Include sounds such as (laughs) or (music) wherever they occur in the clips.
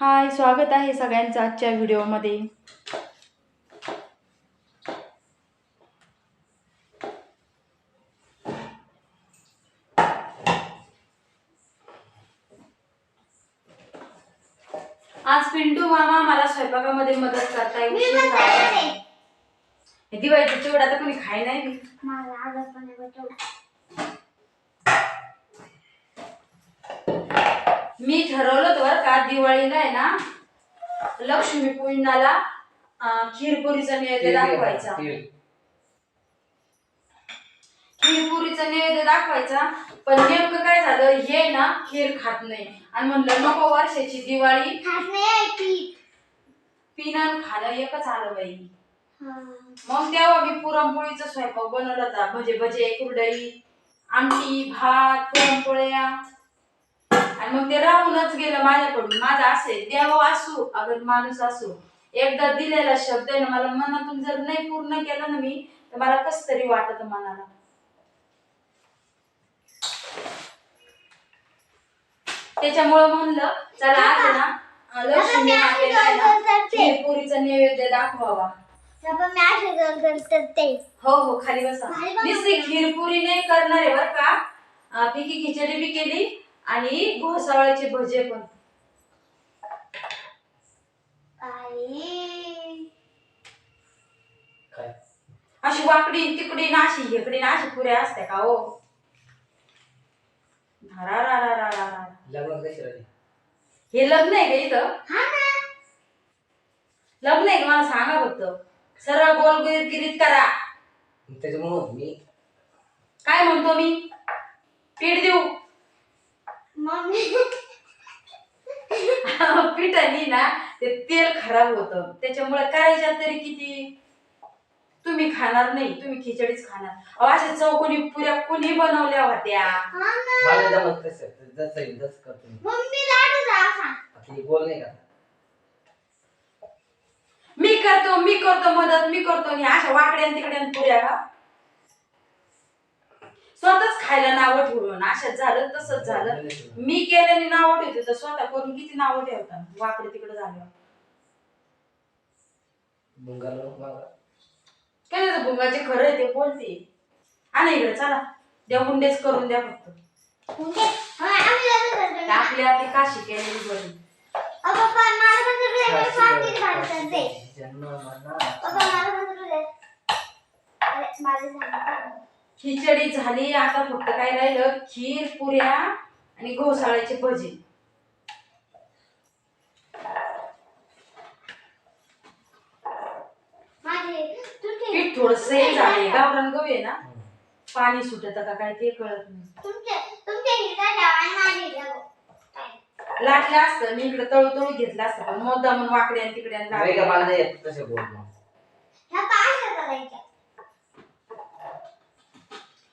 हाय स्वागत आहे सगळ्यांचं आजच्या व्हिडिओमध्ये. आज पिंटू मामा मला स्वयंपाकामध्ये मदत करताय. दिवाळीचा चिवडा तर कोणी खाय नाही. मला. मी ठरवलं होतं बरं का दिवाळीला आहे ना लक्ष्मी पूजनाला खीरपुरीचा नैवेद्य दाखवायचा. खीरपुरीचा नैवेद्य दाखवायचा पण नेमकं काय झालं हे ना खीर खात नाही. आणि म्हणलं नको वर्षाची दिवाळी. पिणं खाणं एकच आलं बाई. मग तेव्हा मी पुरणपोळीचा स्वयंपाक बनवला होता. भजे भजे कुरडई आमटी भात पुरणपोळ्या. आणि मग ते राहूनच गेलं माझ्याकडून. माझं असे देव असू अगर माणूस असू एकदा दिलेला शब्द आहे ना मला मनातून जर नाही पूर्ण केला ना मी तर मला कस तरी वाटत मनाला. त्याच्यामुळं म्हणलं चला आज ना लक्ष्मी खीरपुरीचा नैवेद्य दाखवावा. मी हो हो खाली बसा. नुसती खीरपुरी नाही करणार आहे बर का. पिकी खिचडी बी केली आणि घोसावळ्याचे भजे पण. काय? अशी वाकडी तिकडी नाशी इकडी नाशी पुऱ्या असत्या का हो? रा रा रा रा रा रा. लग्न कशी राहिली? हे लग्न आहे का इथं? हा ना. लग्न आहे का? मला सांगा फक्त. सरळ गोल गिरीत करा. त्याच्यामुळं मी काय म्हणतो मी? पीठ देऊ. (laughs) पिठानी ना ते तेल खराब होतं. त्याच्यामुळे करायच्या तरी किती? तुम्ही खाणार नाही तुम्ही खिचडीच खाणार. अहो अशा चौकोनी पुऱ्या कुणी बनवल्या होत्या? हा ना. मला जमत कसं जसं येईल तसं करतो मी. मम्मी लाडू जा सांग. आता हे बोल नाही का? मी करतो मी करतो मदत मी करतो. आणि अशा वाकड्या तिकड्या पुऱ्या का? स्वतःच खायला नावं ठेवून अशाच झालं तसंच झालं. मी केल्याने नावं ठेवते तर स्वतः करून किती नावं ठेवतात? वाकडे तिकडे झालं काय त्याचं भुंगाचे खरं आहे ते बोलते. आणा इकडे चला. द्या उंडेच करून द्या फक्त. हा. आपली आपली काशी केलेली बरी. अ, खिचडी झाली आता फक्त काय राहिलं? खीर पुऱ्या आणि घोसाळ्याचे भजे. पीठ थोडस झाले आहे ना? पाणी सुटत का काय ते कळत नाही? लाटलं असतं. मी इकडे तळू तळू घेतलं असतं. पण मोदा म्हणून वाकड्या आणि तिकड्या मला नाही येत तसे बोल मग ह्या पाच करायच्या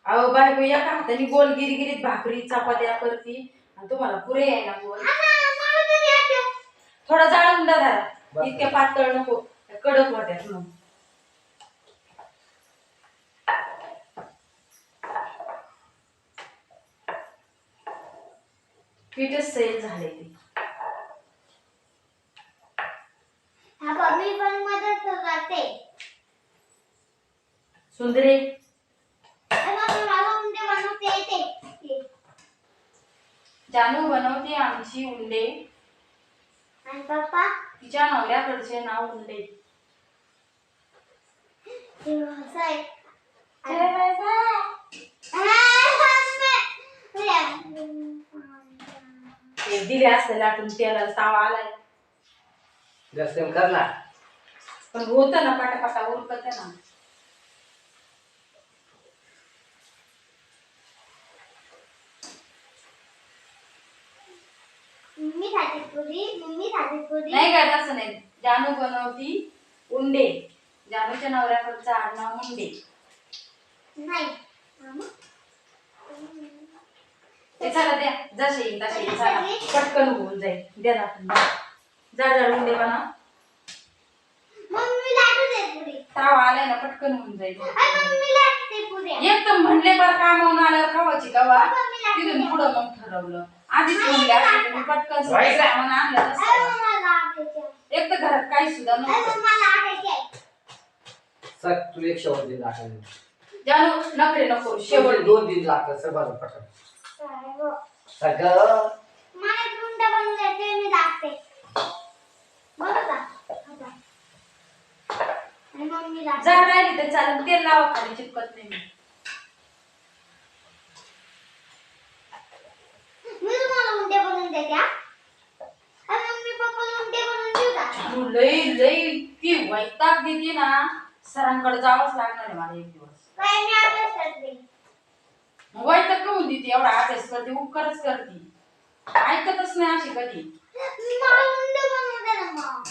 अहो बायको एका हाताने गोल गिरगिरीत भाकरी चपात्या करती आणि तुम्हाला पुरे आहे ना गोल हा ना, मला तरी आठव. थोडा जाळ उंडा धरा. बस. इतक्या पातळ नको. कडक वाट्यात म्हणून पीठच सैल झाले ते. बघ, मी पण मदत करते. सुंदरे अरे बाबा, मला उंडे बनवते येते. ते. जानू बनवते आमची उंडे. आणि पप्पा? तिच्या नवऱ्याकडचे नाव उंडे. हा, दिले असते लाटून त्याला तावा आलाय. जास्त कर ना पण होत ना पाटापाटा उरकत ना मम्मी खाते पुरी मम्मी खाते पुरी नाही काय तसं नाही. जानू बनवती उंडे. जानूच्या नवऱ्याकडचं आडनाव मुंडे? ते चला द्या. जसे येईल तसे येईल चला. पटकन होऊन जाईल. द्या दाखवून जाड जाड उंडे बनव तावा आलाय ना पटकन होऊन जाईल. एकदम म्हणले बरं कामावून आल्यावर खावायची गवा तिथून पुढं मग ठरवलं. आधीच म्हणले असते पटकन. सामान आणलं अरे तसं मम्मा काही सुद्धा नव्हतं. सर तू एक शेवट दिन दाखवली. जानू नखरे नको शेवट. दोन दिन लागतात सर माझं पटकन. काय गं. सगळं? मला एक उंडा बनवून द्यायचे मी दाखते. बघ का? आता. आणि मग मी दाखते. जा राहिली तर चालेल तेल लावा खाली चिपकत नाही मी मी तुम्हाला उंडे बनवून देते हा. आणि मम्मी पप्पाला उंडे बनवून देऊ का? जानू लई लई ती वैताग देते ना सरांकडे जावंच लागणार आहे मला एक दिवस. काय मी अभ्यास करते. वैताग कहून देते एवढा अभ्यास करते उपकारच करते. ऐकतच नाही अशी कधी. मला उंडे बनवून दे ना मग.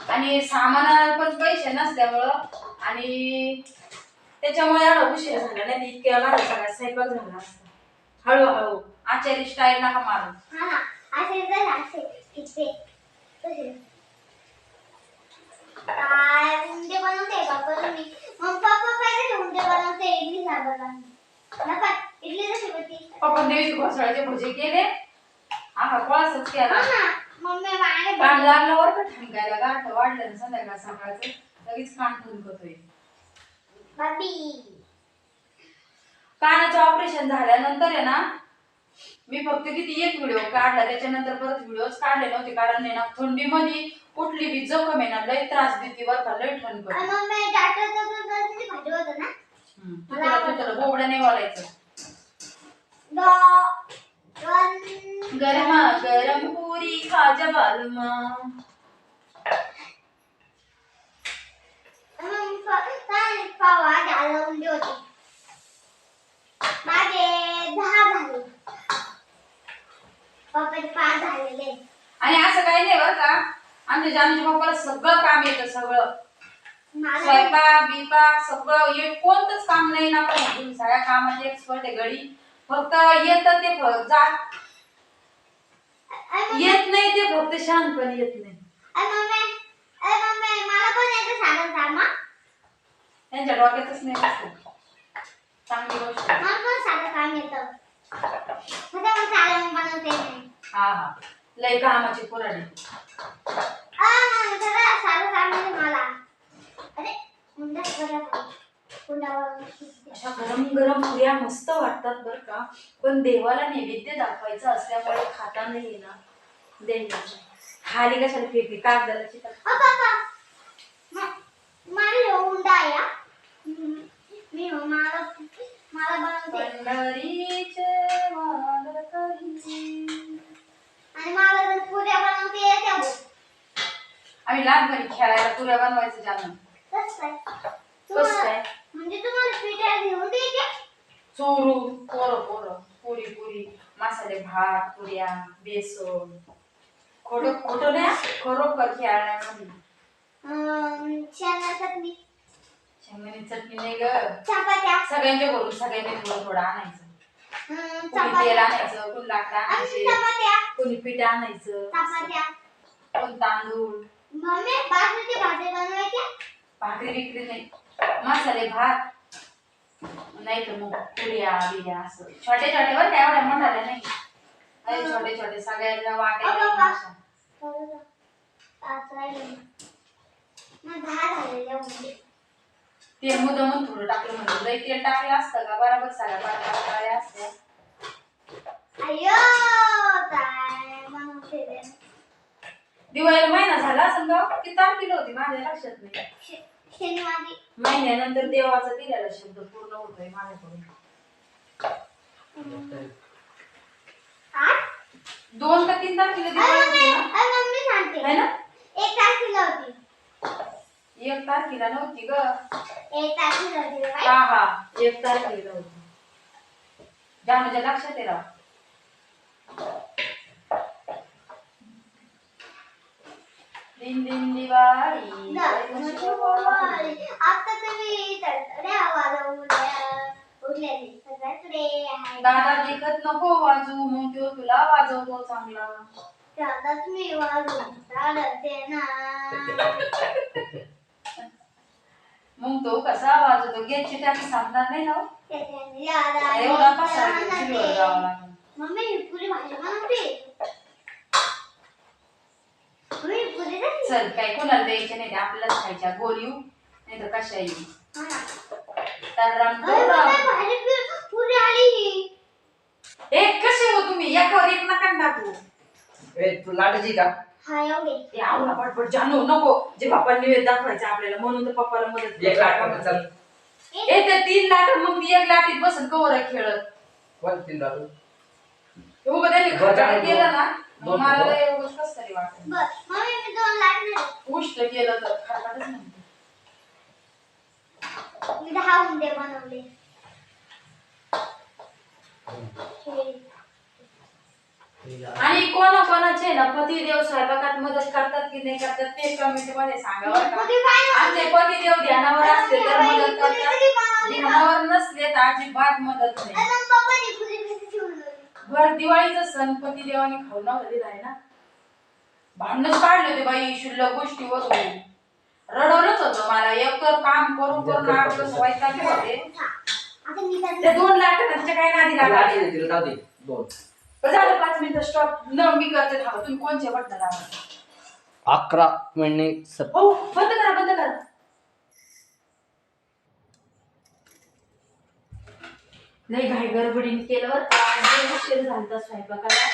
आणि सामानाला पण पैसे नसल्यामुळं आणि त्याच्यामुळे एवढा उशीर झाला नाही इतक्या माझा सगळा स्वयंपाक झाला असता. हळूहळू आचारी स्टाईल नका मारू. हा ना असे जर असे इथे तसे काय उंडे बनवते बाबा तुम्ही? मग पप्पा पाहिजे उंडे बनवते इडली सांबार नका इडली कशी होती पप्पा देवीचे घोसाळ्याचे भजे केले. हा कोळासच केला. मम्मी मागे कान लागल्यावर का ठणकायला गाठ वाढलं ना संध्याकाळ सकाळचं? लगेच कान ठणकतोय बाबी कानाचं ऑपरेशन झाल्यानंतर आहे ना मी फक्त किती एक व्हिडिओ काढला त्याच्यानंतर परत व्हिडिओच काढले नव्हते कारण आहे ना थंडीमध्ये कुठली बी जखम आहे ना लय त्रास देते बरं का लय तुला बोबड्या नाही बोलायचं. गरमा गरम पुरी खाजा बालमा पावा होते माझे दहा झाले. पप्पाचे पाच झालेले. आणि असं काही नाही बरं का. आमच्या जानूच्या पप्पाला सगळं काम येतं सगळं. मला स्वयंपाक बिपाक सगळं. हे कोणतंच काम नाही ना पण तुम्ही सगळ्या कामाचे एक्सपर्ट आहे घडी फक्त येतं ते फ- जात येत नाही ते फक्त शांतपणे येत नाही. अरे मम्मी अरे मम्मी मला पण येतं साधं सामा त्यांच्या डोक्यातच नाही बसत. चांगली गोष्ट आहे. मला पण साधं काम येतं. मग साधं बनवते हा हा. लय कामाची पुराणी आ, खरं साधं काम येतं मला. अरे हुंडा अशा गरम गरम पुऱ्या मस्त वाटतात बर का. पण देवाला नैवेद्य दाखवायचं असल्यामुळे खाता नाही ना द्यायला खाली कशाला फेकली? कागदाला चिकट अ म- हुंडा आहे हा. हम्म. मी मला मला बनवते पंढरीचे वारकरी. आणि मला जर पुऱ्या बनवते येत्या बघ. आम्ही लहानपणी खेळायला पुऱ्या बनवायचं जाणं. कसं काय? कसं तुम्हाला काय? म्हणजे तुम्हाला पिठ्या घेऊन द्यायच्या? चोरून पोरं पोरं. पुरी पुरी. मसाले भात पुऱ्या बेसन. खोटं खोटं नाही? खरोखर खेळण्यामध्ये अं, चटणी. शेंगदाणे चटणी नाही ग. चपात्या. सगळ्यांच्या घरून सगळ्यांनी थोडं थोडं आणायचं. कोणी तेल चपात्या. आणायचं कोणी लाकडं आणि आणायचे चपात्या. कोणी पीठ आणायचं चपात्या. कोण तांदूळ. मम्मी भाजी भाकरी विक्री नाही. मसाले भात. नाही तर मग पुऱ्या बिऱ्या असं. छोटे छोटे बरं का एवढ्या मोठाल्या नाही. अरे छोटे छोटे सगळ्यांना वाटायला अगं, अशा. थोडंसं. पाच राहिले. मग दहा झालेले हुंडे. ते मुदमून थोडं टाकलं म्हणजे लई तेल टाकलं असतं का? बरोबर सगळ्या बरोबर काळ्या असत्या. दिवाळीला महिना झाला असं गाव किती तारखेला होती माझ्या लक्षात नाही. शनिवारी. महिन्यानंतर देवाचा दिलेला शब्द पूर्ण होतोय माझ्याकडून. आठ? दोन का तीन तारखेला दिवाळी होती ना? अरे मम्मी सांगते. है ना? एक तारखेला होती. एक तारखेला नव्हती ग. एक तारखेला होती रे बाई. हा हा. एक तारखेला होती. जानूच्या लक्षात राव. दिन दिन दिवाळी. आता तुम्ही सगळ्याकडे आहे. दादा देखत नको वाजू मग तो तुला वाजवतो चांगला. त्यालाच मी वाजवून चालते ना. (laughs) मग तो कसा वाजवतो? गेटची टाकी सांगणार नाही ना हो? एवढा कसा चुलीवर ते. जावं लागेल. मम्मी ही पुरी भाजी बनवते चल काय कोणाला द्यायचे नाही आपल्यालाच खायच्या गोल येऊ नाही तर कशा येऊ हा. तर भारी पु- पुरी आली. ही. एक कसे हो तुम्ही? एकावर एक नका टाकू. तू लाटायची का? ए आवडा पटपट जानू नको. जे पप्पा निवेद दाखवायचं आपल्याला म्हणून तर पप्पाला मदत एक लाट चल. ए ते तीन लाट मग ती एक लाटीत बसन कवर खेळत कोण तीन लाटू उभं त्यांनी खटाळ केलं ना मग मला. लय उगाच कसं तरी वाटत बर मम्मी मी दोन लागणार उष्ट केलं तर मी दहा बनवले. हे. आणि कोणा कोणाचे ना पतिदेव स्वयंपाकात मदत करतात की नाही करतात ते कमेंटमध्ये सांगा आमचे पतिदेव ध्यानावर असले तर मदत करतात? ध्यानावर नसले तर अजिबात मदत नाही? भर दिवाळीचा सण पतिदेवाने खाऊ नव्हता दिलाय ना? भांडणच काढले होते बाई शुल्लक गोष्टीवरून रडवलंच होतं मला. एक तर काम करून करून आपलं वैतागे होते. हा. ते दोन लाख त्याच्या काय नादी लागले दोन. झालं पाच मिनिटं स्टॉप न मी करते थांबा. तुम्ही कोणचे बटन दाबा अकरा मिनिट सत हो बंद करा बंद करा. घाई गडबडीने केलं बरं का लय उशीर झाला होता स्वयंपाकाला.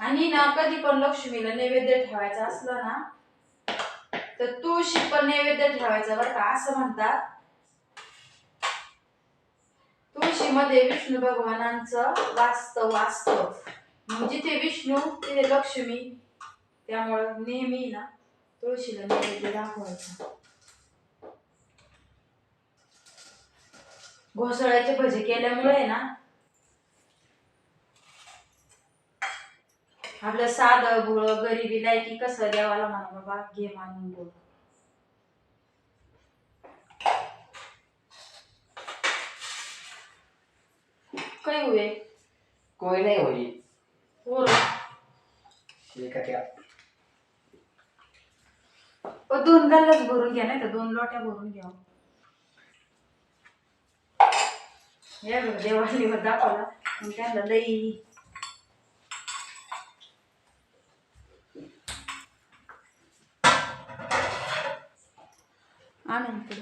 आणि ना कधी पण लक्ष्मीला नैवेद्य ठेवायचा असला ना तर तुळशी पण नैवेद्य ठेवायचा बरं का असं म्हणतात. तुळशीमध्ये विष्णू भगवानांचं वास्तव वास्तव. म्हणजे जिथे विष्णू तिथे लक्ष्मी. त्यामुळं नेहमी ना तुळशीला नैवेद्य दाखवायचा. घोसळ्याचे भजे केल्यामुळे ना आपलं साधं भोळ गरिबी लायकी कसं देवाला म्हणा बाबा घे मानून बोल. काय हुए कोई नाही होई. पोर हे का क्या दोन गल्लाच भरून घ्या नाही तर दोन लोट्या भरून घ्या. हे बघ देवालीवर दाखवला. मग त्यांना लई आनंद.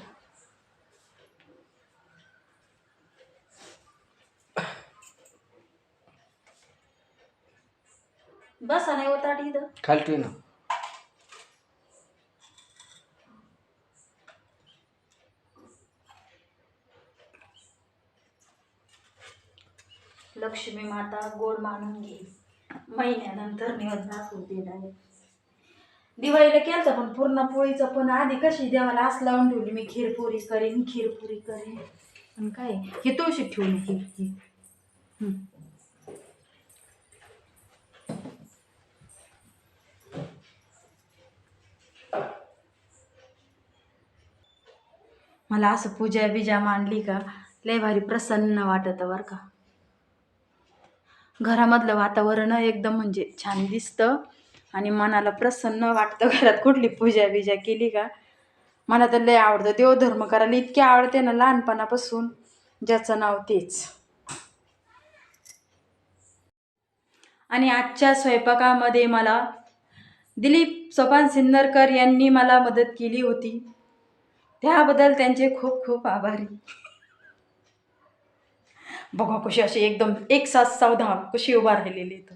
बसा नाही होता इथं. खालतोय ना. लक्ष्मी माता गोड मानून घे. महिन्यानंतर निवड दाखवते नाही दिवाळीला केलं पण पूर्ण पोळीचं पण आधी कशी देवाला आस लावून ठेवली मी खीरपुरी करीन खीरपुरी करीन. आणि काय हे तुळशीत ठेवली खीर ही मला असं पूजा बिजा मांडली का लय भारी प्रसन्न वाटत बरं का. घरामधलं वातावरण एकदम म्हणजे छान दिसतं. आणि मनाला प्रसन्न वाटतं घरात कुठली पूजा बिजा केली का? मला तर लय आवडतं. देवधर्म करायला इतके आवडते ना लहानपणापासून. ज्याचं नाव तेच. आणि आजच्या स्वयंपाकामध्ये मला दिलीप सोपान सिन्नरकर यांनी मला मदत केली होती. त्याबद्दल त्यांचे खूप खूप आभारी. बघा कशी अशी एकदम एक सात सावधान कशी उभा राहिलेली इथं.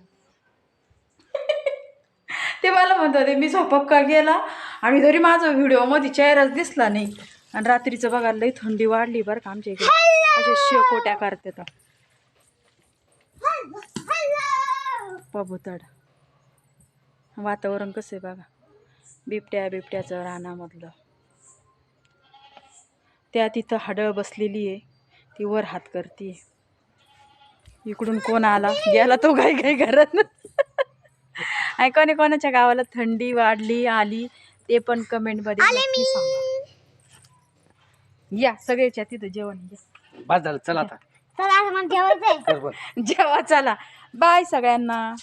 ते मला म्हणत होते मी स्वयंपाक का गेला आणि तरी माझा व्हिडिओमध्ये चेहराच दिसला नाही. आणि रात्रीचं बघा लई थंडी वाढली बरं का आमच्या इकडे. अशा शेकोट्या करतात. पबुतड. वातावरण कसं आहे बघा. बिबट्या बिबट्याचं रानामधलं. त्या तिथं हाडळ बसलेली आहे. ती वर हात करते इकडून कोण आला? गेला तो काही काही घरात आणि कोणी कोणाच्या गावाला थंडी वाढली आली ते पण कमेंटमध्ये नक्की सांगा. या सगळ्याच्या तिथं जेवण या बस झालं चल आता. चला आता मला जेवायचंय. कर बरं. जेवा चला. बाय सगळ्यांना.